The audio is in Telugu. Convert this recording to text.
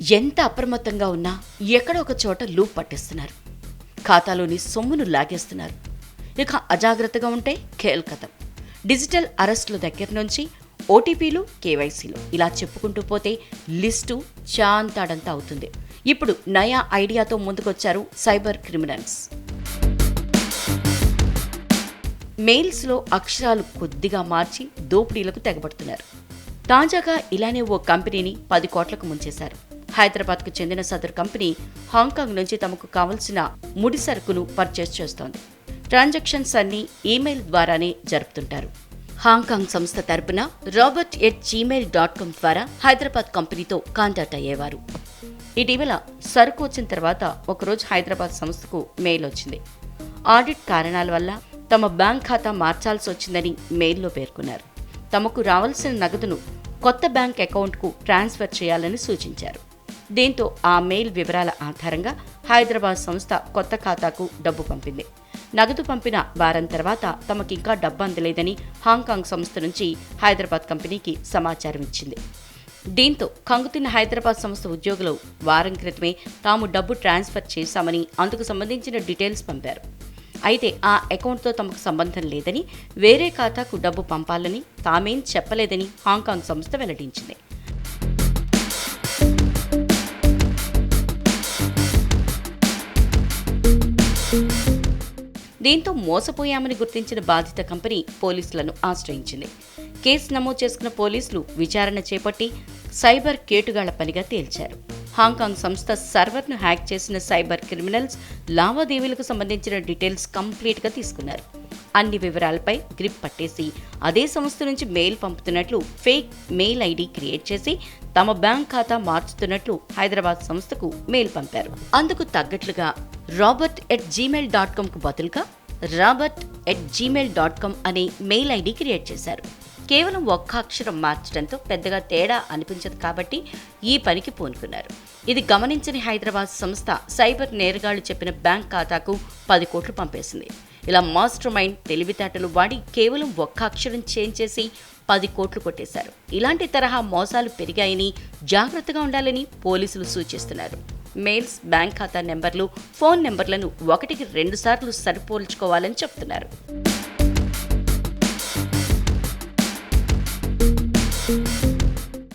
ఎంత అప్రమత్తంగా ఉన్నా ఎక్కడో ఒక చోట లూప్ పట్టిస్తున్నారు. ఖాతాలోని సొమ్మును లాగేస్తున్నారు. ఇక అజాగ్రత్తగా ఉంటే కేల్కతం. డిజిటల్ అరెస్టుల దగ్గర నుంచి ఓటీపీలు కేవైసీలు ఇలా చెప్పుకుంటూ పోతే లిస్టు చాంతాడంతా అవుతుంది. ఇప్పుడు నయా ఐడియాతో ముందుకొచ్చారు సైబర్ క్రిమినల్స్. మెయిల్స్లో అక్షరాలు కొద్దిగా మార్చి దోపిడీలకు తెగబడుతున్నారు. తాజాగా ఇలానే ఓ కంపెనీని పది కోట్లకు ముంచేశారు. హైదరాబాద్కు చెందిన సదరు కంపెనీ హాంకాంగ్ నుంచి తమకు కావలసిన ముడి సరుకును పర్చేస్ చేస్తోంది. ట్రాన్సాక్షన్స్ అన్ని ఈమెయిల్ ద్వారానే జరుపుతుంటారు. హాంకాంగ్ సంస్థ తరపున Robert at Gmail dot com ద్వారా హైదరాబాద్ కంపెనీతో కాంటాక్ట్ అయ్యేవారు. ఇటీవల సరుకు వచ్చిన తర్వాత ఒకరోజు హైదరాబాద్ సంస్థకు మెయిల్ వచ్చింది. ఆడిట్ కారణాల వల్ల తమ బ్యాంక్ ఖాతా మార్చాల్సి వచ్చిందని మెయిల్లో పేర్కొన్నారు. తమకు రావాల్సిన నగదును కొత్త బ్యాంక్ అకౌంట్కు ట్రాన్స్ఫర్ చేయాలని సూచించారు. దీంతో ఆ మెయిల్ వివరాల ఆధారంగా హైదరాబాద్ సంస్థ కొత్త ఖాతాకు డబ్బు పంపింది. నగదు పంపిన వారం తర్వాత తమకింకా డబ్బు అందలేదని హాంకాంగ్ సంస్థ నుంచి హైదరాబాద్ కంపెనీకి సమాచారం ఇచ్చింది. దీంతో కంగుతిన్న హైదరాబాద్ సంస్థ ఉద్యోగులు వారం క్రితమే తాము డబ్బు ట్రాన్స్ఫర్ చేశామని అందుకు సంబంధించిన డీటెయిల్స్ పంపారు. అయితే ఆ అకౌంట్తో తమకు సంబంధం లేదని వేరే ఖాతాకు డబ్బు పంపాలని తామేం చెప్పలేదని హాంకాంగ్ సంస్థ వెల్లడించింది. దీంతో మోసపోయామని గుర్తించిన బాధిత కంపెనీ పోలీసులను ఆశ్రయించింది. కేసు నమోదు చేసుకున్న పోలీసులు విచారణ చేపట్టి సైబర్ కేటుగాళ్ళ పనిగా తేల్చారు. హాంకాంగ్ సంస్థ సర్వర్ను హ్యాక్ చేసిన సైబర్ క్రిమినల్స్ లావాదేవీలకు సంబంధించిన డీటెయిల్స్ కంప్లీట్గా తీసుకున్నారు. అన్ని వివరాలపై గ్రిప్ పట్టేసి అదే సంస్థ నుంచి మెయిల్ పంపుతున్నట్లు ఫేక్ మెయిల్ ఐడి క్రియేట్ చేసి తమ బ్యాంక్ ఖాతా మార్చుతున్నట్లు హైదరాబాద్ సంస్థకు మెయిల్ పంపారు. అందుకు తగ్గట్లుగా రాబర్ట్ ఎట్ జీమెయిల్ డాట్ కామ్కు బదులుగా Robert at Gmail dot com అనే మెయిల్ ఐడి క్రియేట్ చేశారు. కేవలం ఒక్క అక్షరం మార్చడంతో పెద్దగా తేడా అనిపించదు కాబట్టి ఈ పనికి పూనుకున్నారు. ఇది గమనించని హైదరాబాద్ సంస్థ సైబర్ నేరగాళ్ళు చెప్పిన బ్యాంక్ ఖాతాకు పది కోట్లు పంపేసింది. ఇలా మాస్టర్ మైండ్ తెలివితేటలు వాడి కేవలం ఒక్క అక్షరం చేంజ్ చేసి పది కోట్లు కొట్టేశారు. ఇలాంటి తరహా మోసాలు పెరిగాయని జాగ్రత్తగా ఉండాలని పోలీసులు సూచిస్తున్నారు. మెయిల్స్ బ్యాంక్ ఖాతా నెంబర్లు ఫోన్ నెంబర్లను ఒకటికి రెండు సార్లు సరిపోల్చుకోవాలని చెప్తున్నారు.